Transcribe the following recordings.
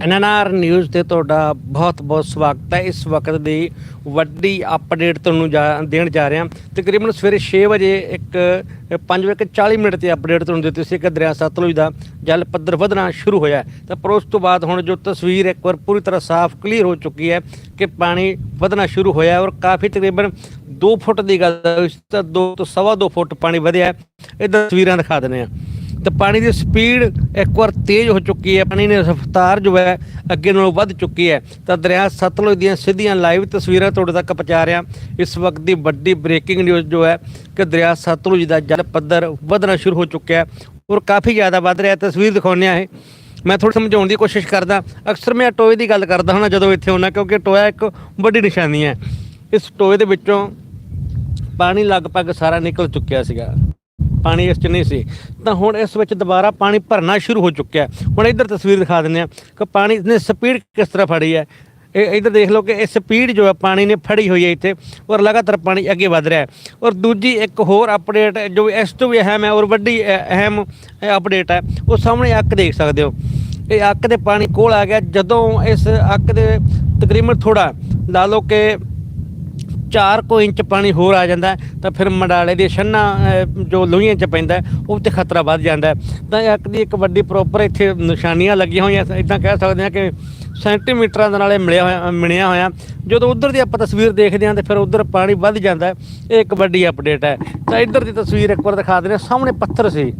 NNR news ਤੇ ਤੁਹਾਡਾ ਬਹੁਤ-ਬਹੁਤ ਸਵਾਗਤ ਹੈ। ਇਸ ਵਕਤ ਦੀ ਵੱਡੀ ਅਪਡੇਟ ਤੁਹਾਨੂੰ ਜਾ- ਦੇਣ ਜਾ ਰਿਹਾ ਤਕਰੀਬਨ ਸਵੇਰੇ 6 ਵਜੇ ਇੱਕ 5 ਵਜੇ 40 ਮਿੰਟ ਤੇ ਅਪਡੇਟ ਤੁਹਾਨੂੰ ਦਿੱਤੀ ਸੀ ਕਿ ਦਰਿਆ ਸਤਲੁਜ ਦਾ ਜਲ ਪੱਧਰ ਵਧਣਾ ਸ਼ੁਰੂ ਹੋਇਆ ਤਾਂ ਪਰ ਉਸ ਤੋਂ ਬਾਅਦ ਹੁਣ ਜੋ ਤਸਵੀਰ ਇੱਕ ਵਾਰ ਪੂਰੀ ਤਰ੍ਹਾਂ ਸਾਫ਼ ਕਲੀਅਰ ਹੋ ਚੁੱਕੀ ਹੈ ਕਿ ਪਾਣੀ ਵਧਣਾ ਸ਼ੁਰੂ ਹੋਇਆ ਔਰ ਕਾਫੀ ਤਕਰੀਬਨ 2 ਫੁੱਟ ਦੀ ਗੱਲ ਹੈ, ਇਸ ਤੋਂ 2 ਤੋਂ ਸਵਾ 2 ਫੁੱਟ ਪਾਣੀ ਵਧਿਆ ਇਹ ਤਸਵੀਰਾਂ ਦਿਖਾ ਦਿੰਦੇ ਆ ਤਾਂ ਪਾਣੀ ਦੀ ਸਪੀਡ ਇੱਕ ਵਾਰ ਤੇਜ਼ ਹੋ ਚੁੱਕੀ ਹੈ, ਪਾਣੀ ਦੀ ਰਫ਼ਤਾਰ ਜੋ ਹੈ ਅੱਗੇ ਨਾਲੋਂ ਵੱਧ ਚੁੱਕੀ ਹੈ। ਤਾਂ ਦਰਿਆ ਸਤਲੁਜ ਦੀਆਂ ਸਿੱਧੀਆਂ ਲਾਈਵ ਤਸਵੀਰਾਂ ਤੁਹਾਡੇ ਤੱਕ ਪਹੁੰਚਾ ਰਿਹਾ। ਇਸ ਵਕਤ ਦੀ ਵੱਡੀ ਬ੍ਰੇਕਿੰਗ ਨਿਊਜ਼ ਜੋ ਹੈ ਕਿ ਦਰਿਆ ਸਤਲੁਜ ਦਾ ਜਲ ਪੱਧਰ ਵਧਣਾ ਸ਼ੁਰੂ ਹੋ ਚੁੱਕਿਆ ਹੈ ਔਰ ਕਾਫੀ ਜ਼ਿਆਦਾ ਵੱਧ ਰਿਹਾ ਤਸਵੀਰ ਦਿਖਾਉਂਦੇ ਆ ਇਹ। ਮੈਂ ਥੋੜੀ ਸਮਝਾਉਣ ਦੀ ਕੋਸ਼ਿਸ਼ ਕਰਦਾ। ਅਕਸਰ ਮੈਂ ਟੋਏ ਦੀ ਗੱਲ ਕਰਦਾ ਹਾਂ ਜਦੋਂ ਇੱਥੇ ਹੁੰਦਾ ਕਿਉਂਕਿ ਟੋਇਆ ਇੱਕ ਵੱਡੀ ਨਿਸ਼ਾਨੀ ਹੈ। ਇਸ ਟੋਏ ਦੇ ਵਿੱਚੋਂ ਪਾਣੀ ਲਗਭਗ ਸਾਰਾ ਨਿਕਲ ਚੁੱਕਿਆ ਸੀਗਾ। ਪਾਣੀ ਇਸ ਚ ਨਹੀਂ ਸੀ। ਤਾਂ ਹੁਣ ਇਸ ਵਿੱਚ ਦੁਬਾਰਾ ਪਾਣੀ ਭਰਨਾ ਸ਼ੁਰੂ ਹੋ ਚੁੱਕਿਆ ਹੁਣ ਇੱਧਰ ਤਸਵੀਰ ਦਿਖਾ ਦਿੰਦੇ ਆ ਕਿ ਪਾਣੀ ਨੇ ਸਪੀਡ ਕਿਸ ਤਰ੍ਹਾਂ ਫੜੀ ਹੈ। ਇਹ ਇੱਧਰ ਦੇਖ ਲਓ ਕਿ ਇਹ ਸਪੀਡ ਜੋ ਹੈ ਪਾਣੀ ਨੇ ਫੜੀ ਹੋਈ ਹੈ ਇੱਥੇ ਔਰ ਲਗਾਤਾਰ ਪਾਣੀ ਅੱਗੇ ਵਧ ਰਿਹਾ ਹੈ। ਔਰ ਦੂਜੀ ਇੱਕ ਹੋਰ ਅਪਡੇਟ ਜੋ ਇਸ ਤੋਂ ਵੀ ਅਹਿਮ ਹੈ ਔਰ ਵੱਡੀ ਅਹਿਮ ਅਪਡੇਟ ਹੈ, ਉਹ ਸਾਹਮਣੇ ਅੱਕ ਦੇਖ ਸਕਦੇ ਹੋ। ਇਹ ਅੱਕ ਦੇ ਪਾਣੀ ਕੋਲ ਆ ਗਿਆ। ਜਦੋਂ ਇਸ ਅੱਕ ਦੇ ਤਕਰੀਬਨ ਥੋੜਾ ਲਾ ਲਓ ਕਿ 4 ਕੋ ਇੰਚ ਪਾਣੀ ਹੋਰ ਆ ਜਾਂਦਾ ਤਾਂ ਫਿਰ ਮੰਡਾਲੇ ਦੀ ਛੰਨਾ ਜੋ ਲੋਹੀਆਂ 'ਚ ਪੈਂਦਾ ਉਹ ਤੇ ਖਤਰਾ ਵੱਧ ਜਾਂਦਾ ਤਾਂ ਇੱਕ ਦੀ ਇੱਕ ਵੱਡੀ ਪ੍ਰੋਪਰ ਇੱਥੇ ਨਿਸ਼ਾਨੀਆਂ ਲੱਗੀਆਂ ਹੋਈਆਂ ਇਦਾਂ ਕਹਿ ਸਕਦੇ ਹਾਂ ਕਿ ਸੈਂਟੀਮੀਟਰਾਂ ਦੇ ਨਾਲੇ ਮਿਲਿਆ ਹੋਇਆ ਮਿਣਿਆ ਹੋਇਆ। ਜਦੋਂ ਉਧਰ ਦੀ ਆਪਾਂ ਤਸਵੀਰ ਦੇਖਦੇ ਹਾਂ, ਤੇ ਫਿਰ ਉਧਰ ਪਾਣੀ ਵੱਧ ਜਾਂਦਾ ਇਹ ਇੱਕ ਵੱਡੀ ਅਪਡੇਟ ਹੈ। ਤਾਂ ਇੱਧਰ ਦੀ ਤਸਵੀਰ ਇੱਕ ਵਾਰ ਦਿਖਾ ਦਿੰਦੇ ਹਾਂ, ਸਾਹਮਣੇ ਪੱਥਰ ਸੀ।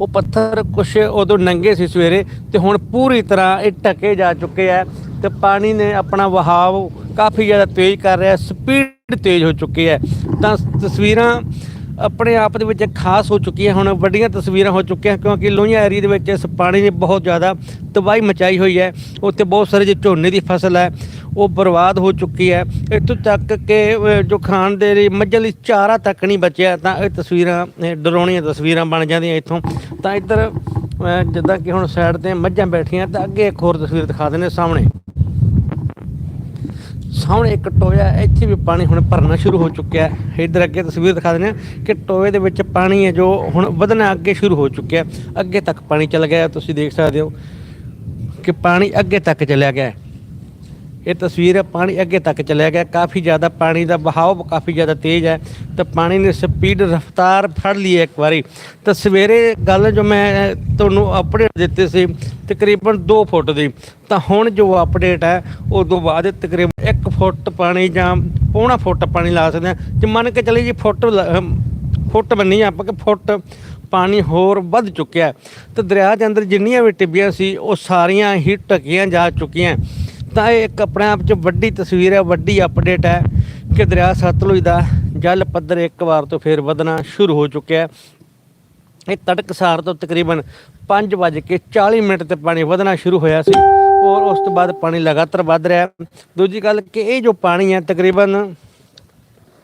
ਉਹ ਪੱਥਰ ਕੁਛ ਉਦੋਂ ਨੰਗੇ ਸੀ ਸਵੇਰੇ ਤੇ ਹੁਣ ਪੂਰੀ ਤਰ੍ਹਾਂ ਇਹ ਢਕੇ ਜਾ ਚੁੱਕੇ ਆ ਤੇ ਪਾਣੀ ਨੇ ਆਪਣਾ ਵਹਾਵ ਕਾਫੀ ਜ਼ਿਆਦਾ ਤੇਜ਼ ਕਰ ਰਿਹਾ ਸਪੀਡ ਤੇਜ਼ ਹੋ ਚੁੱਕੀ ਹੈ। ਤਾਂ ਤਸਵੀਰਾਂ ਆਪਣੇ ਆਪ ਦੇ ਵਿੱਚ ਖਾਸ ਹੋ ਚੁੱਕੀਆਂ, ਹੁਣ ਵੱਡੀਆਂ ਤਸਵੀਰਾਂ ਹੋ ਚੁੱਕੀਆਂ ਕਿਉਂਕਿ ਲੋਹੀਆਂ ਏਰੀਆ ਦੇ ਵਿੱਚ ਇਸ ਪਾਣੀ ਨੇ ਬਹੁਤ ਜ਼ਿਆਦਾ ਤਬਾਹੀ ਮਚਾਈ ਹੋਈ ਹੈ। ਉੱਥੇ ਬਹੁਤ ਸਾਰੇ ਜੇ ਝੋਨੇ ਦੀ ਫਸਲ ਹੈ ਉਹ ਬਰਬਾਦ ਹੋ ਚੁੱਕੀ ਹੈ। ਇੱਥੋਂ ਤੱਕ ਕਿ ਜੋ ਖਾਣ ਦੇ ਲਈ ਮੱਝਾਂ ਲਈ ਚਾਰਾ ਤੱਕ ਨਹੀਂ ਬਚਿਆ, ਤਾਂ ਇਹ ਤਸਵੀਰਾਂ ਡਰਾਉਣੀਆਂ ਤਸਵੀਰਾਂ ਬਣ ਜਾਂਦੀਆਂ ਇੱਥੋਂ। ਤਾਂ ਇੱਧਰ ਜਿੱਦਾਂ ਕਿ ਹੁਣ ਸਾਈਡ ਤੇ ਮੱਝਾਂ ਬੈਠੀਆਂ, ਤਾਂ ਅੱਗੇ ਇੱਕ ਹੋਰ ਤਸਵੀਰ ਦਿਖਾ ਦਿੰਦੇ ਸਾਹਮਣੇ। ਸਾਹਮਣੇ ਇੱਕ ਟੋਇਆ, ਇੱਥੇ ਵੀ ਪਾਣੀ ਹੁਣ ਭਰਨਾ ਸ਼ੁਰੂ ਹੋ ਚੁੱਕਿਆ ਹੈ। ਇੱਧਰ ਅੱਗੇ ਤਸਵੀਰ ਦਿਖਾ ਦਿੰਦੇ ਹਾਂ ਕਿ ਟੋਏ ਦੇ ਵਿੱਚ ਪਾਣੀ ਹੈ, ਜੋ ਹੁਣ ਵਧਣਾ ਅੱਗੇ ਸ਼ੁਰੂ ਹੋ ਚੁੱਕਿਆ ਅੱਗੇ ਤੱਕ ਪਾਣੀ ਚਲ ਗਿਆ ਤੁਸੀਂ ਦੇਖ ਸਕਦੇ ਹੋ ਕਿ ਪਾਣੀ ਅੱਗੇ ਤੱਕ ਚਲਿਆ ਗਿਆ ਇਹ ਤਸਵੀਰ ਹੈ ਪਾਣੀ ਅੱਗੇ ਤੱਕ ਚਲਿਆ ਗਿਆ। ਕਾਫੀ ਜ਼ਿਆਦਾ ਪਾਣੀ ਦਾ ਬਹਾਵ ਕਾਫੀ ਜ਼ਿਆਦਾ ਤੇਜ਼ ਹੈ। ਤਾਂ ਪਾਣੀ ਨੇ ਸਪੀਡ ਰਫ਼ਤਾਰ ਫੜ ਲਈ ਹੈ ਇੱਕ ਵਾਰੀ। ਤਾਂ ਸਵੇਰੇ ਗੱਲ ਜੋ ਮੈਂ ਤੁਹਾਨੂੰ ਅਪਡੇਟ ਦਿੱਤੀ ਸੀ, ਤਕਰੀਬਨ 2 ਫੁੱਟ ਦੀ। ਤਾਂ ਹੁਣ ਜੋ ਅਪਡੇਟ ਹੈ, ਉਹ ਤੋਂ ਬਾਅਦ ਤਕਰੀਬਨ 1 ਫੁੱਟ ਪਾਣੀ ਜਾਂ ਪੌਣਾ ਫੁੱਟ ਪਾਣੀ ਲਾ ਸਕਦੇ ਹਾਂ। ਜੇ ਮੰਨ ਕੇ ਚੱਲੀਏ ਜੀ ਫੁੱਟ ਲ- ਫੁੱਟ ਬੰਨੀ ਆਪਾਂ ਕਿ ਫੁੱਟ ਪਾਣੀ ਹੋਰ ਵੱਧ ਚੁੱਕਿਆ ਹੈ। ਤੇ ਦਰਿਆ ਦੇ ਅੰਦਰ ਜਿੰਨੀਆਂ ਵੀ ਟਿੱਬੀਆਂ ਸੀ, ਉਹ ਸਾਰੀਆਂ ਹੀ ਢਕੀਆਂ ਜਾ ਚੁੱਕੀਆਂ ਤਾਂ ਇਹ ਇੱਕ ਆਪਣੇ ਆਪ 'ਚ ਵੱਡੀ ਤਸਵੀਰ ਹੈ, ਵੱਡੀ ਅਪਡੇਟ ਹੈ ਕਿ ਦਰਿਆ ਸਤਲੁਜ ਦਾ ਜਲ ਪੱਧਰ ਇੱਕ ਵਾਰ ਤੋਂ ਫੇਰ ਵਧਣਾ ਸ਼ੁਰੂ ਹੋ ਚੁੱਕਿਆ ਹੈ। ਇਹ ਤੜਕਸਾਰ ਤੋਂ ਤਕਰੀਬਨ 5:40 ਮਿੰਟ ਤੇ ਪਾਣੀ ਵਧਣਾ ਸ਼ੁਰੂ ਹੋਇਆ ਸੀ ਔਰ ਉਸ ਤੋਂ ਬਾਅਦ ਪਾਣੀ ਲਗਾਤਾਰ ਵੱਧ ਰਿਹਾ ਦੂਜੀ ਗੱਲ ਕਿ ਇਹ ਜੋ ਪਾਣੀ ਹੈ, ਤਕਰੀਬਨ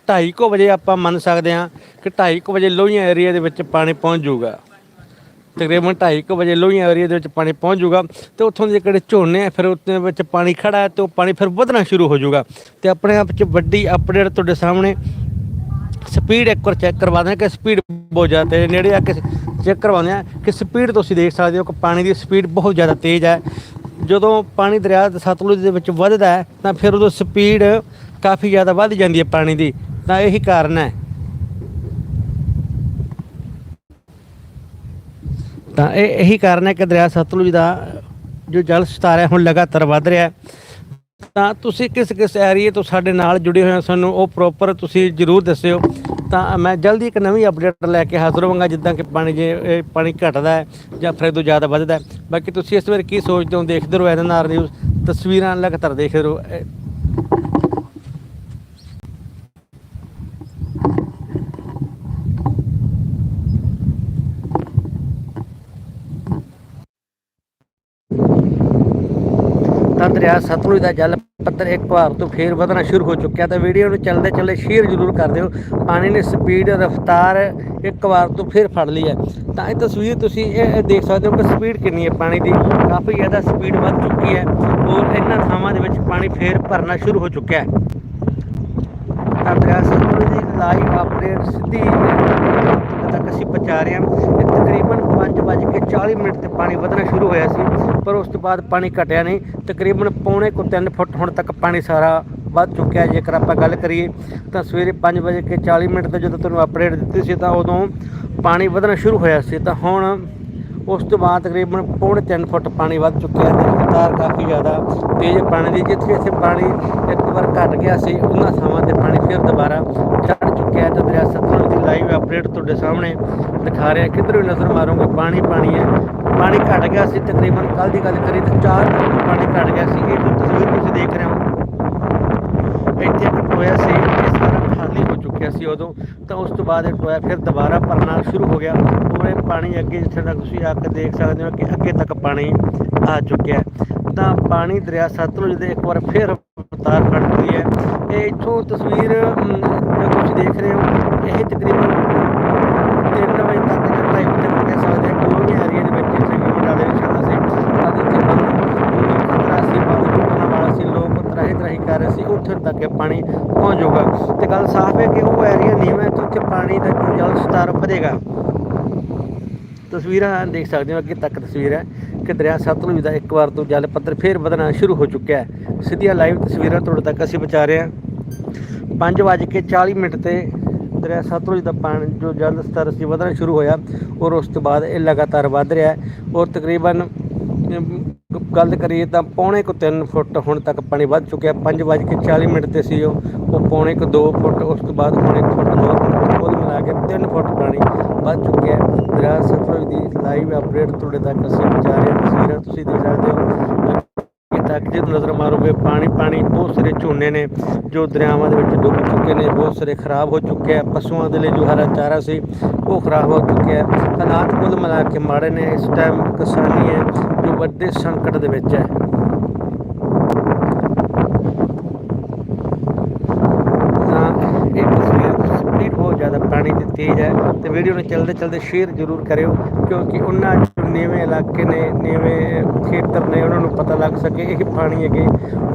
2:30 ਵਜੇ ਆਪਾਂ ਮੰਨ ਸਕਦੇ ਹਾਂ ਕਿ 2:30 ਵਜੇ ਲੋਹੀਆਂ ਏਰੀਆ ਦੇ ਵਿੱਚ ਪਾਣੀ ਪਹੁੰਚ ਜਾਊਗਾ। ਤਕਰੀਬਨ 2:30 ਵਜੇ ਲੋਹੀਆਂ ਏਰੀਆ ਦੇ ਵਿੱਚ ਪਾਣੀ ਪਹੁੰਚ ਜਾਊਗਾ ਤੇ ਉੱਥੋਂ ਦੇ ਜਿਹੜੇ ਝੋਨੇ ਆ, ਫਿਰ ਉੱਤੇ ਵਿੱਚ ਪਾਣੀ ਖੜਾ ਹੈ ਤੇ ਉਹ ਪਾਣੀ ਫਿਰ ਵਧਣਾ ਸ਼ੁਰੂ ਹੋ ਜਾਊਗਾ। ਤੇ ਆਪਣੇ ਆਪ 'ਚ ਵੱਡੀ ਅਪਡੇਟ ਤੁਹਾਡੇ ਸਾਹਮਣੇ ਸਪੀਡ ਇੱਕ ਵਾਰ ਚੈੱਕ ਕਰਵਾ ਦਿਆਂ ਕਿ ਸਪੀਡ ਬਹੁਤ ਜ਼ਿਆਦਾ ਤੇ ਨੇੜੇ ਆ ਕੇ ਚੈੱਕ ਕਰਵਾਉਂਦੇ ਆ ਕਿ ਸਪੀਡ ਤੁਸੀਂ ਦੇਖ ਸਕਦੇ ਹੋ ਕਿ ਪਾਣੀ ਦੀ ਸਪੀਡ ਬਹੁਤ ਜ਼ਿਆਦਾ ਤੇਜ਼ ਹੈ। ਜਦੋਂ ਪਾਣੀ ਦਰਿਆ ਸਤਲੁਜ ਦੇ ਵਿੱਚ ਵੱਧਦਾ ਤਾਂ ਫਿਰ ਉਦੋਂ ਸਪੀਡ ਕਾਫੀ ਜ਼ਿਆਦਾ ਵੱਧ ਜਾਂਦੀ ਹੈ ਪਾਣੀ ਦੀ। ਤਾਂ ਇਹੀ ਕਾਰਨ ਹੈ। ਤਾਂ ਇਹ ਇਹੀ ਕਾਰਨ ਹੈ ਕਿ ਦਰਿਆ ਸਤਲੁਜ ਦਾ ਜੋ ਜਲ ਸਤਰ ਹੈ, ਹੁਣ ਲਗਾਤਾਰ ਵੱਧ ਰਿਹਾ ਤਾਂ ਤੁਸੀਂ ਕਿਸ ਕਿਸ ਏਰੀਏ ਤੋਂ ਸਾਡੇ ਨਾਲ ਜੁੜੇ ਹੋਏ ਹੋ ਸਾਨੂੰ ਉਹ ਪ੍ਰੋਪਰ ਤੁਸੀਂ ਜਰੂਰ ਦੱਸਿਓ। ਤਾਂ ਮੈਂ ਜਲਦੀ ਇੱਕ ਨਵੀਂ ਅਪਡੇਟ ਲੈ ਕੇ ਹਾਜ਼ਰ ਹੋਵਾਂਗਾ, ਜਿੱਦਾਂ ਕਿ ਪਾਣੀ ਜੇ, ਇਹ ਪਾਣੀ ਘਟਦਾ ਹੈ ਜਾਂ ਫਿਰ ਤੋਂ ਜ਼ਿਆਦਾ ਵੱਧਦਾ ਹੈ। ਬਾਕੀ ਤੁਸੀਂ ਇਸ ਬਾਰੇ ਕੀ ਸੋਚਦੇ ਹੋ? ਦੇਖਦੇ ਰਹੋ ਐਨਆਰ ਨਿਊਜ਼ ਤਸਵੀਰਾਂ ਲਗਾਤਾਰ ਦੇਖਦੇ ਰਹੋ। ਦਰਿਆ ਸਤਲੁਜ ਦਾ ਜਲ ਪੱਧਰ ਇੱਕ ਵਾਰ ਤੋਂ ਫੇਰ ਵਧਣਾ ਸ਼ੁਰੂ ਹੋ ਚੁੱਕਿਆ ਤਾਂ ਵੀਡੀਓ ਨੂੰ ਚੱਲਦੇ ਚੱਲੇ ਸ਼ੇਅਰ ਜ਼ਰੂਰ ਕਰ ਦਿਓ। ਪਾਣੀ ਨੇ ਸਪੀਡ ਰਫ਼ਤਾਰ ਇੱਕ ਵਾਰ ਤੋਂ ਫੇਰ ਫੜ ਲਈ ਹੈ। ਤਾਂ ਇਹ ਤਸਵੀਰ ਤੁਸੀਂ ਇਹ ਇਹ ਦੇਖ ਸਕਦੇ ਹੋ ਕਿ ਸਪੀਡ ਕਿੰਨੀ ਹੈ ਪਾਣੀ ਦੀ। ਕਾਫੀ ਜ਼ਿਆਦਾ ਸਪੀਡ ਵੱਧ ਚੁੱਕੀ ਹੈ ਔਰ ਇਹਨਾਂ ਥਾਵਾਂ ਦੇ ਵਿੱਚ ਪਾਣੀ ਫੇਰ ਭਰਨਾ ਸ਼ੁਰੂ ਹੋ ਚੁੱਕਿਆ ਹੈ। ਤਾਂ ਦਰਿਆ ਸਤਲੁਜ ਦੀ ਲਾਈਵ ਅਪਡੇਟ ਸਿੱਧੀ ਤੱਕ ਅਸੀਂ ਪਹੁੰਚਾ ਰਹੇ ਹਾਂ। ਤੇ ਤਕਰੀਬਨ 5:40 ਮਿੰਟ ਤੇ ਪਾਣੀ ਵਧਣਾ ਸ਼ੁਰੂ ਹੋਇਆ ਸੀ, ਪਰ ਉਸ ਤੋਂ ਬਾਅਦ ਪਾਣੀ ਘਟਿਆ ਨਹੀਂ। ਤਕਰੀਬਨ ਪੌਣੇ ਕੋ 3 ਫੁੱਟ ਹੁਣ ਤੱਕ ਪਾਣੀ ਸਾਰਾ ਵੱਧ ਚੁੱਕਿਆ ਜੇਕਰ ਆਪਾਂ ਗੱਲ ਕਰੀਏ ਤਾਂ ਸਵੇਰੇ 5:40 ਮਿੰਟ ਤੇ ਜਦੋਂ ਤੁਹਾਨੂੰ ਅਪਡੇਟ ਦਿੱਤੀ ਸੀ ਤਾਂ ਉਦੋਂ ਪਾਣੀ ਵਧਣਾ ਸ਼ੁਰੂ ਹੋਇਆ ਸੀ। ਤਾਂ ਹੁਣ ਉਸ ਤੋਂ ਬਾਅਦ ਤਕਰੀਬਨ ਪੌਣੇ 3 ਫੁੱਟ ਪਾਣੀ ਵੱਧ ਚੁੱਕਿਆ ਹੈ। ਤੇ ਰਫ਼ਤਾਰ ਕਾਫੀ ਜ਼ਿਆਦਾ ਤੇਜ਼ ਪਾਣੀ ਦੀ ਜਿੱਥੇ ਜਿੱਥੇ ਪਾਣੀ ਇੱਕ ਵਾਰ ਘਟ ਗਿਆ ਸੀ, ਉਹਨਾਂ ਥਾਵਾਂ ਤੇ ਪਾਣੀ ਫਿਰ ਦੁਬਾਰਾ ਚੜ੍ਹ ਚੁੱਕਿਆ ਹੈ ਤੇ ਦਰਿਆ ਸਤਲੁਜ ਦੀ ਲਾਈਵ ਅਪਡੇਟ ਤੁਹਾਡੇ ਸਾਹਮਣੇ ਦਿਖਾ ਰਿਹਾ। ਕਿੱਧਰ ਵੀ ਨਜ਼ਰ ਮਾਰੋਗੇ? ਪਾਣੀ ਪਾਣੀ ਹੈ। ਪਾਣੀ ਘਟ ਗਿਆ ਸੀ, ਤਕਰੀਬਨ ਕੱਲ ਦੀ ਗੱਲ ਕਰੀ ਤਾਂ 4 ਫੁੱਟ ਪਾਣੀ ਘਟ ਗਿਆ ਸੀ। ਇਹ ਤਸਵੀਰ ਤੁਸੀਂ ਦੇਖ ਰਹੇ ਹੋ। ਇੱਥੇ ਟੋਇਆ ਸੀ ਇਹ ਸਾਰਾ ਖਾਲੀ ਹੋ ਚੁੱਕਿਆ ਸੀ ਉਦੋਂ। ਤਾਂ ਉਸ ਤੋਂ ਬਾਅਦ ਇਹ ਟੋਇਆ ਫਿਰ ਦੁਬਾਰਾ ਭਰਨਾ ਸ਼ੁਰੂ ਹੋ ਗਿਆ। ਉਹ ਇਹ ਪਾਣੀ ਅੱਗੇ ਜਿੱਥੇ ਤੱਕ ਤੁਸੀਂ ਆ ਕੇ ਦੇਖ ਸਕਦੇ ਹੋ ਕਿ ਅੱਗੇ ਤੱਕ ਪਾਣੀ ਆ ਚੁੱਕਿਆ ਤਾਂ ਪਾਣੀ ਦਰਿਆ ਸਤਲੁਜ ਦੇ ਇੱਕ ਵਾਰ ਫਿਰ ਰਫ਼ਤਾਰ ਫੜ ਗਈ ਹੈ। ਇਹ ਇੱਥੋਂ ਤਸਵੀਰ ਜੋ ਤੁਸੀਂ ਦੇਖ ਰਹੇ ਹੋ, ਇਹ ਤਕਰੀਬਨ 3 ਵਜੇ ਤੱਕ ਜਾਂ ਢਾਈ ਵਜੇ ਕਹਿ ਸਕਦੇ ਹਾਂ ਕਿ ਲੋਹੀਆਂ ਏਰੀਆ ਦੇ ਵਿੱਚ ਇੱਥੇ ਗਵਰਨਮੈਂਟ ਦੇ ਨਿਸ਼ਾਨਾ ਸੀ। ਤਦ ਇੱਥੇ ਬੰਦ ਖਤਰਾ ਸੀ ਪਾਣੀ ਚੁੱਕਣ ਵਾਲਾ ਸੀ। ਲੋਕ ਤਰਾਹੀ ਤਰਾਹੀ ਕਰ ਰਹੇ ਸੀ ਉੱਥੇ ਤੱਕ ਪਾਣੀ ਪਹੁੰਚ ਜਾਊਗਾ ਤੇ ਗੱਲ ਸਾਫ਼ ਹੈ ਕਿ ਉਹ ਏਰੀਆ ਨੀਵਾਂ ਹੈ ਤੇ ਉੱਥੇ ਪਾਣੀ ਦਾ ਜਲ ਸਤਰ ਵਧੇਗਾ। ਤਸਵੀਰਾਂ ਦੇਖ ਸਕਦੇ ਹੋ, ਅੱਗੇ ਤੱਕ ਤਸਵੀਰ ਹੈ। ਕਿ ਦਰਿਆ ਸਤਲੁਜ ਦਾ ਇੱਕ ਵਾਰ ਤੋਂ ਜਲ ਪੱਧਰ ਫੇਰ ਵਧਣਾ ਸ਼ੁਰੂ ਹੋ ਚੁੱਕਿਆ ਹੈ। ਸਿੱਧੀਆਂ ਲਾਈਵ ਤਸਵੀਰਾਂ ਤੁਹਾਡੇ ਤੱਕ ਅਸੀਂ ਪਹੁੰਚਾ ਰਹੇ ਹਾਂ। 5:40 ਮਿੰਟ ਤੇ ਦਰਿਆ ਸਤਲੁਜ ਦਾ ਪਾਣੀ ਜੋ ਜਲ ਸਤਰ ਸੀ ਵਧਣਾ ਸ਼ੁਰੂ ਹੋਇਆ ਔਰ ਉਸ ਤੋਂ ਬਾਅਦ ਇਹ ਲਗਾਤਾਰ ਵਧ ਰਿਹਾ ਹੈ ਔਰ ਤਕਰੀਬਨ ਗੱਲ ਕਰੀਏ ਤਾਂ ਪੌਣੇ ਕੁ 3 ਫੁੱਟ ਹੁਣ ਤੱਕ ਪਾਣੀ ਵੱਧ ਚੁੱਕਿਆ 5:40 ਮਿੰਟ ਤੇ ਸੀ ਉਹ ਉਹ ਪੌਣੇ ਕੁ 2 ਫੁੱਟ, ਉਸ ਤੋਂ ਬਾਅਦ ਪੌਣੇ ਕੁ ਫੁੱਟ 2 ਫੁੱਟ ਕੁੱਲ ਮਿਲਾ ਕੇ 3 ਫੁੱਟ ਪਾਣੀ ਵੱਧ ਚੁੱਕਿਆ ਹੈ। ਦਰਿਆ ਸਤਲੁਜ ਦੀ ਲਾਈਵ ਅਪਡੇਟ ਤੁਹਾਡੇ ਤੱਕ ਅਸੀਂ ਪਹੁੰਚਾ ਰਹੇ ਹਾਂ। ਤਸਵੀਰਾਂ ਤੁਸੀਂ ਦੇਖ ਸਕਦੇ ਹੋ। ਅੱਗੇ ਤੱਕ ਜੇ ਨਜ਼ਰ ਮਾਰੋਗੇ, ਪਾਣੀ ਪਾਣੀ ਬਹੁਤ ਸਾਰੇ ਝੋਨੇ ਨੇ ਜੋ ਦਰਿਆਵਾਂ ਦੇ ਵਿੱਚ ਡੁੱਬ ਚੁੱਕੇ ਨੇ, ਬਹੁਤ ਸਾਰੇ ਖਰਾਬ ਹੋ ਚੁੱਕੇ ਆ। ਪਸ਼ੂਆਂ ਦੇ ਲਈ ਜੋ ਹਰਾ ਚਾਰਾ ਸੀ, ਉਹ ਖਰਾਬ ਹੋ ਚੁੱਕਿਆ ਹੈ। ਹਾਲਾਤ ਕੁੱਲ ਮਿਲਾ ਕੇ ਮਾੜੇ ਨੇ। ਇਸ ਟਾਈਮ ਕਿਸਾਨੀ ਹੈ ਜੋ ਵੱਡੇ ਸੰਕਟ ਦੇ ਵਿੱਚ ਹੈ ਤਾਂ ਇਹ ਤਸਵੀਰ ਸਪੀਡ ਬਹੁਤ ਜ਼ਿਆਦਾ ਪਾਣੀ ਦੀ ਤੇਜ਼ ਹੈ ਤੇ ਵੀਡੀਓ ਨੂੰ ਚਲਦੇ ਚਲਦੇ ਸ਼ੇਅਰ ਜ਼ਰੂਰ ਕਰਿਓ, ਕਿਉਂਕਿ ਉਹਨਾਂ ਜੋ ਨੀਵੇਂ ਇਲਾਕੇ ਨੇ, ਨੀਵੇਂ ਖੇਤਰ ਨੇ, ਉਹਨਾਂ ਨੂੰ ਪਤਾ ਲੱਗ ਸਕੇ ਇਹ ਪਾਣੀ ਅੱਗੇ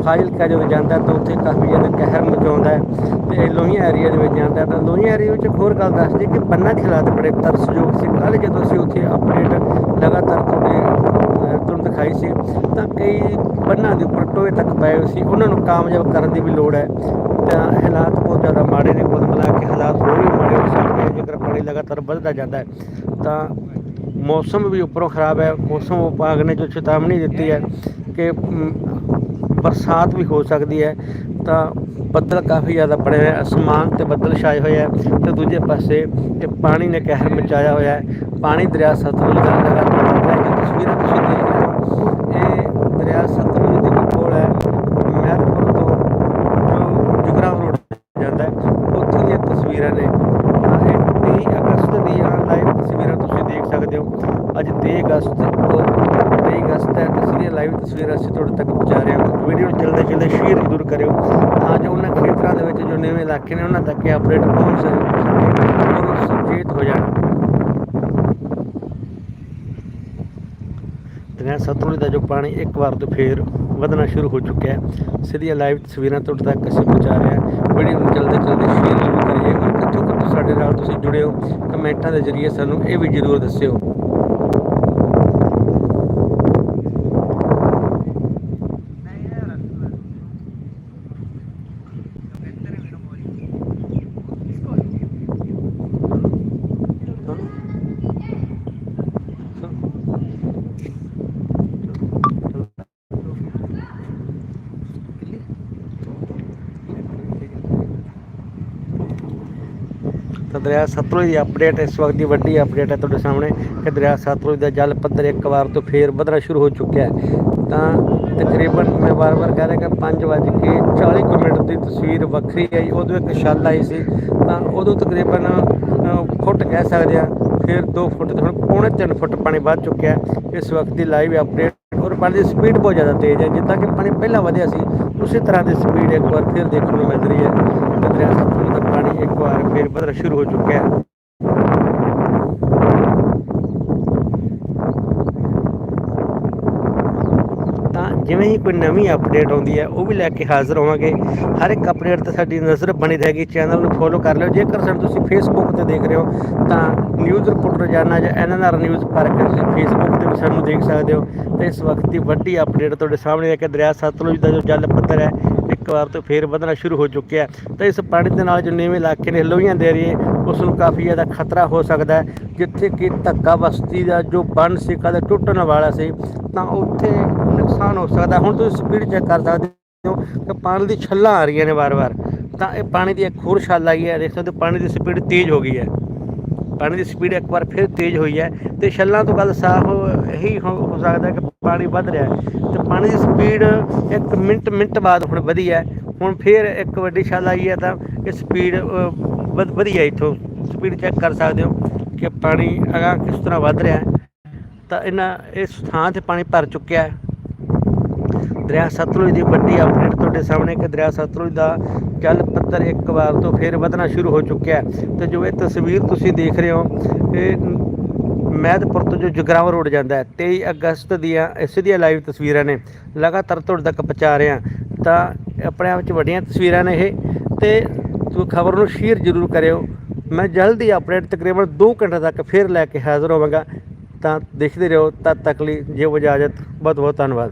ਫਾਜ਼ਿਲਕਾ ਜਦੋਂ ਜਾਂਦਾ ਤਾਂ ਉੱਥੇ ਕਾਫੀ ਜ਼ਿਆਦਾ ਕਹਿਰ ਮਚਾਉਂਦਾ ਹੈ ਤੇ ਇਹ ਲੋਹੀਆਂ ਏਰੀਆ ਦੇ ਵਿੱਚ ਜਾਂਦਾ ਤਾਂ ਲੋਹੀਆਂ ਏਰੀਆ ਵਿੱਚ ਇੱਕ ਹੋਰ ਗੱਲ ਦੱਸਦੀ ਕਿ ਬੰਨਾਂ ਦੇ ਹਾਲਾਤ ਬੜੇ ਤਰਸਯੋਗ ਸੀ। ਕੱਲ੍ਹ ਜਦੋਂ ਅਸੀਂ ਉੱਥੇ ਅਪਡੇਟ ਲਗਾਤਾਰ ਤੁਹਾਡੇ, ਅਹ, ਤੁਹਾਨੂੰ ਦਿਖਾਈ ਸੀ, ਤਾਂ ਕਈ ਬੰਨਾਂ ਦੇ ਉੱਪਰ ਟੋਏ ਤੱਕ ਪਏ ਹੋਏ ਸੀ। ਉਹਨਾਂ ਨੂੰ ਕਾਮਯਾਬ ਕਰਨ ਦੀ ਵੀ ਲੋੜ ਹੈ। ਤਾਂ ਹਾਲਾਤ ਬਹੁਤ ਜ਼ਿਆਦਾ ਮਾੜੇ ਨੇ ਕੁੱਲ ਮਿਲਾ ਕੇ ਹਾਲਾਤ ਹੋਰ ਵੀ ਮਾੜੇ ਹੋ ਸਕਦੇ ਪਾਣੀ ਲਗਾਤਾਰ ਵੱਧਦਾ ਜਾਂਦਾ ਹੈ, ਤਾਂ ਮੌਸਮ ਵੀ ਉੱਪਰੋਂ ਖਰਾਬ ਹੈ। ਮੌਸਮ ਵਿਭਾਗ ਨੇ ਜੋ ਚੇਤਾਵਨੀ ਦਿੱਤੀ ਹੈ ਕਿ ਬਰਸਾਤ ਵੀ ਹੋ ਸਕਦੀ ਹੈ, ਤਾਂ ਬੱਦਲ ਕਾਫੀ ਜ਼ਿਆਦਾ ਬਣੇ ਹੋਏ ਅਸਮਾਨ ਤੇ ਬੱਦਲ ਛਾਏ ਹੋਏ ਆ। ਤੇ ਦੂਜੇ ਪਾਸੇ ਇਹ ਪਾਣੀ ਨੇ ਕਹਿਰ ਮਚਾਇਆ ਹੋਇਆ ਹੈ। ਪਾਣੀ ਦਰਿਆ ਸਤਲੁਜ ਦਾ ਲਗਾਤਾਰ ਤਸਵੀਰਾਂ ਤੁਸੀਂ ਦੇਖ ਰਹੇ ਹੋ ਇਹ ਦਰਿਆ ਸਤਲੁਜ ਦੇ ਕੋਲ ਹੈ ਮਹਿਰਪੁਰ ਤੋਂ ਜੋ ਜੁਗਰਾਮ ਰੋਡ ਜਾਂਦਾ ਹੈ ਉੱਥੋਂ ਦੀਆਂ ਤਸਵੀਰਾਂ ਨੇ ਤਾਂ ਇਹ 23 ਅਗਸਤ ਦੀਆਂ ਲਾਈਵ ਤਸਵੀਰਾਂ ਤੁਸੀਂ ਦੇਖ ਸਕਦੇ ਹੋ ਅੱਜ 23 ਅਗਸਤ ਤੋਂ 23 ਅਗਸਤ ਹੈ ਤਸਵੀਰਾਂ ਲਾਈਵ ਤਸਵੀਰਾਂ ਅਸੀਂ ਤੁਹਾਡੇ ਤੱਕ ਪਹੁੰਚਾ ਰਹੇ ਹਾਂ ਵੀਡੀਓ ਨੂੰ ਜਲਦੀ ਜਲਦੀ ਸ਼ੇਅਰ ਜ਼ਰੂਰ ਕਰਿਓ ਤਾਂ ਜੋ ਉਹਨਾਂ ਖੇਤਰਾਂ ਦੇ ਵਿੱਚ ਜੋ ਨੇ ਉਹਨਾਂ ਤੱਕ ਅਪਡੇਟ ਪਹੁੰਚ ਸਕੇ ਔਰ ਸੁਚੇਤ ਹੋ ਜਾਣ। ਦਰਿਆ ਸਤਲੁਜ ਦਾ ਜੋ ਪਾਣੀ ਇੱਕ ਵਾਰ ਤੋਂ ਫੇਰ ਵਧਣਾ ਸ਼ੁਰੂ ਹੋ ਚੁੱਕਿਆ ਹੈ। ਸਿੱਧੀਆਂ ਲਾਈਵ ਤਸਵੀਰਾਂ ਤੁਹਾਡੇ ਤੱਕ ਅਸੀਂ ਪਹੁੰਚਾ ਰਹੇ ਹਾਂ। ਵੀਡੀਓ ਨੂੰ ਚਲਦੇ ਚਲਦੇ ਸ਼ੇਅਰ ਜ਼ਰੂਰ ਕਰੀਏ ਔਰ ਕਿੱਥੋਂ ਕਿੱਥੋਂ ਸਾਡੇ ਨਾਲ ਤੁਸੀਂ ਜੁੜੇ ਹੋ। ਕਮੈਂਟਾਂ ਦੇ ਜ਼ਰੀਏ ਸਾਨੂੰ ਇਹ ਵੀ ਜ਼ਰੂਰ ਦੱਸਿਓ ਤਾਂ ਦਰਿਆ ਸਤਲੁਜ ਦੀ ਅਪਡੇਟ ਇਸ ਵਕਤ ਦੀ ਵੱਡੀ ਅਪਡੇਟ ਹੈ ਤੁਹਾਡੇ ਸਾਹਮਣੇ ਕਿ ਦਰਿਆ ਸਤਲੁਜ ਦਾ ਜਲ ਪੱਧਰ ਇੱਕ ਵਾਰ ਤੋਂ ਫੇਰ ਵਧਣਾ ਸ਼ੁਰੂ ਹੋ ਚੁੱਕਿਆ ਹੈ। ਤਾਂ ਤਕਰੀਬਨ ਮੈਂ ਵਾਰ-ਵਾਰ ਕਹਿ ਰਿਹਾ ਕਿ 5:40 ਕੁ ਮਿੰਟ ਦੀ ਤਸਵੀਰ ਵੱਖਰੀ ਆਈ, ਉਦੋਂ ਇੱਕ ਛੱਲ ਆਈ ਸੀ। ਤਾਂ ਉਦੋਂ ਤਕਰੀਬਨ ਫੁੱਟ ਕਹਿ ਸਕਦੇ ਆ ਫਿਰ 2 ਫੁੱਟ ਹੁਣ ਪੌਣੇ 3 ਫੁੱਟ ਪਾਣੀ ਵੱਧ ਚੁੱਕਿਆ ਇਸ ਵਕਤ ਦੀ ਲਾਈਵ ਅਪਡੇਟ ਔਰ ਪਾਣੀ ਦੀ ਸਪੀਡ ਬਹੁਤ ਜ਼ਿਆਦਾ ਤੇਜ਼ ਹੈ, ਜਿੱਦਾਂ ਕਿ ਪਾਣੀ ਪਹਿਲਾਂ ਵਧਿਆ ਸੀ, ਉਸੇ ਤਰ੍ਹਾਂ ਦੀ ਸਪੀਡ ਇੱਕ ਵਾਰ ਫਿਰ ਦੇਖਣ ਨੂੰ ਮਿਲ ਰਹੀ ਹੈ। ਤੇ ਦਰਿਆ ਸਤਲੁਜ ਦਾ ਪਾਣੀ ਇੱਕ ਵਾਰ ਫਿਰ ਵਧਣਾ ਸ਼ੁਰੂ ਹੋ ਚੁੱਕਿਆ ਹੈ ਤਾਂ ਜਿਵੇਂ ਹੀ ਕੋਈ ਨਵੀਂ ਅਪਡੇਟ ਆਉਂਦੀ ਹੈ, ਉਹ ਵੀ ਲੈ ਕੇ ਹਾਜ਼ਰ ਹੋਵਾਂਗੇ। ਹਰ ਇੱਕ ਅਪਡੇਟ ਤੇ ਸਾਡੀ ਨਜ਼ਰ ਬਣੀ ਰਹੇਗੀ। ਚੈਨਲ ਨੂੰ ਫੋਲੋ ਕਰ ਲਿਓ। ਜੇਕਰ ਸਾਨੂੰ ਤੁਸੀਂ ਫੇਸਬੁੱਕ ਤੇ ਦੇਖ ਰਹੇ ਹੋ, ਤਾਂ ਨਿਊਜ਼ ਰਿਪੋਰਟ ਰੋਜ਼ਾਨਾ ਜਾਂ ਐਨਐਨਆਰ ਨਿਊਜ਼ ਪਰ ਤੁਸੀਂ ਫੇਸਬੁੱਕ ਤੇ ਵੀ ਸਾਨੂੰ ਦੇਖ ਸਕਦੇ ਹੋ। ਤੇ ਇਸ ਵਕਤ ਦੀ ਵੱਡੀ ਅਪਡੇਟ ਤੁਹਾਡੇ ਸਾਹਮਣੇ ਹੈ ਕਿ ਦਰਿਆ ਸਤਲੁਜ ਦਾ ਜੋ ਜਲ ਪੱਧਰ ਹੈ, ਇੱਕ ਵਾਰ ਤੋਂ ਫੇਰ ਵਧਣਾ ਸ਼ੁਰੂ ਹੋ ਚੁੱਕਿਆ ਹੈ। ਤਾਂ ਇਸ ਪਾਣੀ ਦੇ ਨਾਲ ਜੋ ਨੀਵੇਂ ਇਲਾਕੇ ਨੇ ਲੋਹੀਆਂ ਦੇ ਰਹੀ ਹੈ ਉਸ ਨੂੰ ਕਾਫੀ ਜ਼ਿਆਦਾ ਖਤਰਾ ਹੋ ਸਕਦਾ ਹੈ, ਜਿੱਥੇ ਕਿ ਧੱਕਾ ਬਸਤੀ ਦਾ ਜੋ ਬੰਨ ਸੀ ਕਦੇ ਟੁੱਟਣ ਵਾਲਾ ਸੀ ਤਾਂ ਉੱਥੇ ਨੁਕਸਾਨ ਹੋ ਸਕਦਾ ਹੁਣ ਤੁਸੀਂ ਸਪੀਡ ਚੈੱਕ ਕਰ ਸਕਦੇ ਹੋ ਕਿ ਪਾਣੀ ਦੀ ਛੱਲਾਂ ਆ ਰਹੀਆਂ ਨੇ ਵਾਰ-ਵਾਰ। ਤਾਂ ਇਹ ਪਾਣੀ ਦੀ ਇੱਕ ਹੋਰ ਛੱਲ ਆਈ ਹੈ, ਦੇਖ ਸਕਦੇ ਹੋ ਪਾਣੀ ਦੀ ਸਪੀਡ ਤੇਜ਼ ਹੋ ਗਈ ਹੈ। ਪਾਣੀ ਦੀ ਸਪੀਡ ਇੱਕ ਵਾਰ ਫਿਰ ਤੇਜ਼ ਹੋਈ ਹੈ ਤੇ ਛੱਲਾਂ ਤੋਂ ਗੱਲ ਸਾਫ਼ ਇਹੀ ਹੋ ਹੋ ਸਕਦਾ ਕਿ ਪਾਣੀ ਵੱਧ ਰਿਹਾ ਹੈ। ਤੇ ਪਾਣੀ ਦੀ ਸਪੀਡ ਇੱਕ ਮਿੰਟ ਮਿੰਟ ਬਾਅਦ ਹੁਣ ਵਧੀ ਹੈ। ਹੁਣ ਫਿਰ ਇੱਕ ਵੱਡੀ ਛੱਲ ਆਈ ਹੈ ਤਾਂ ਇਹ ਸਪੀਡ ਵਧ, ਵਧੀ ਇੱਥੋਂ। ਸਪੀਡ ਚੈੱਕ ਕਰ ਸਕਦੇ ਹੋ ਕਿ ਪਾਣੀ ਅਗਾਂਹ ਕਿਸ ਤਰ੍ਹਾਂ ਵੱਧ ਰਿਹਾ ਹੈ। ਤਾਂ ਇਹਨਾਂ, ਇਸ ਥਾਂ ਤੇ ਪਾਣੀ ਭਰ ਚੁੱਕਿਆ ਹੈ। ਦਰਿਆ ਸਤਲੁਜ ਦੀ ਵੱਡੀ ਅਪਡੇਟ ਤੁਹਾਡੇ ਸਾਹਮਣੇ, ਕਿ ਦਰਿਆ ਸਤਲੁਜ ਦਾ ਜਲ ਪੱਧਰ ਇੱਕ ਵਾਰ ਤੋਂ ਫਿਰ ਵਧਣਾ ਸ਼ੁਰੂ ਹੋ ਚੁੱਕਿਆ ਹੈ। ਤੇ ਜੋ ਇਹ ਤਸਵੀਰ ਤੁਸੀਂ ਦੇਖ ਰਹੇ ਹੋ, ਇਹ ਮਹਿਦਪੁਰ ਤੋਂ ਜੋ ਜਗਰਾਵਾਂ ਰੋਡ ਜਾਂਦਾ ਹੈ 23 ਅਗਸਤ ਦੀਆਂ, ਇਸ ਦੀਆਂ ਲਾਈਵ ਤਸਵੀਰਾਂ ਨੇ। ਲਗਾਤਾਰ ਤੁਹਾਡੇ ਤੱਕ ਪਹੁੰਚਾ ਰਹੇ ਹਾਂ। ਤਾਂ ਆਪਣੇ ਆਪ ਵਿੱਚ ਵੱਡੀਆਂ ਤਸਵੀਰਾਂ ਨੇ ਇਹ, ਤੇ ਖਬਰ ਨੂੰ ਸ਼ੇਅਰ ਜ਼ਰੂਰ ਕਰਿਓ। ਮੈਂ ਜਲਦੀ ਅਪਡੇਟ ਤਕਰੀਬਨ 2 ਘੰਟੇ ਤੱਕ ਫਿਰ ਲੈ ਕੇ ਹਾਜ਼ਰ ਹੋਵਾਂਗਾ। ਤਾਂ ਦੇਖਦੇ ਰਹੋ ਤਦ ਤੱਕ ਲਈ ਜੇ ਇਜਾਜ਼ਤ ਬਹੁਤ ਬਹੁਤ ਧੰਨਵਾਦ।